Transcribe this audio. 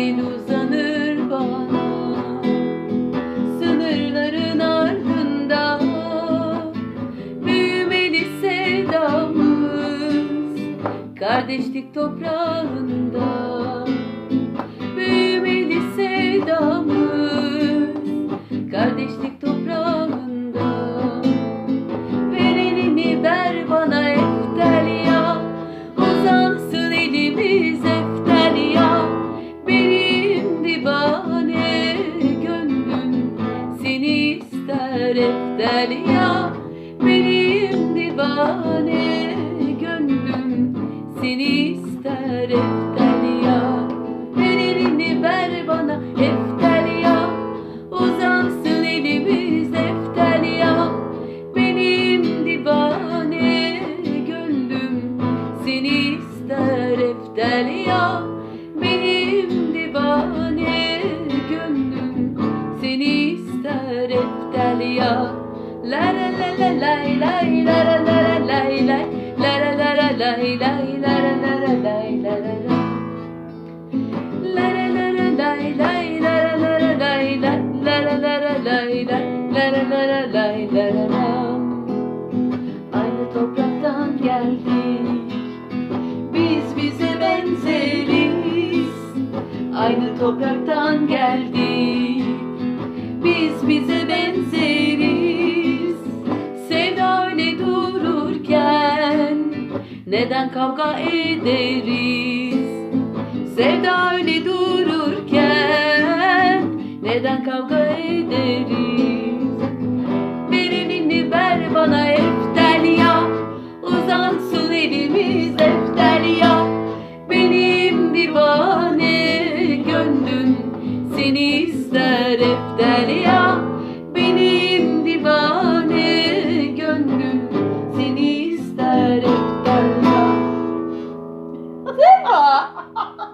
Ellerin uzanır bana Sınırların ardında. Büyümeli sevdamız Kardeşlik toprağı. Eftelya Benim divane gönlüm. Seni ister Eftelya Ver elini ver bana Eftelya Uzansın elimiz Eftelya Benim divane gönlüm. Seni ister Eftelya Benim divane gönlüm. Seni ister Eftelya Aynı topraktan geldik Biz bize benzeriz Aynı topraktan geldik Biz bize benzeriz neden kavga ederiz? Sevda öyle dururken neden kavga ederiz? Verenini ver bana Sei.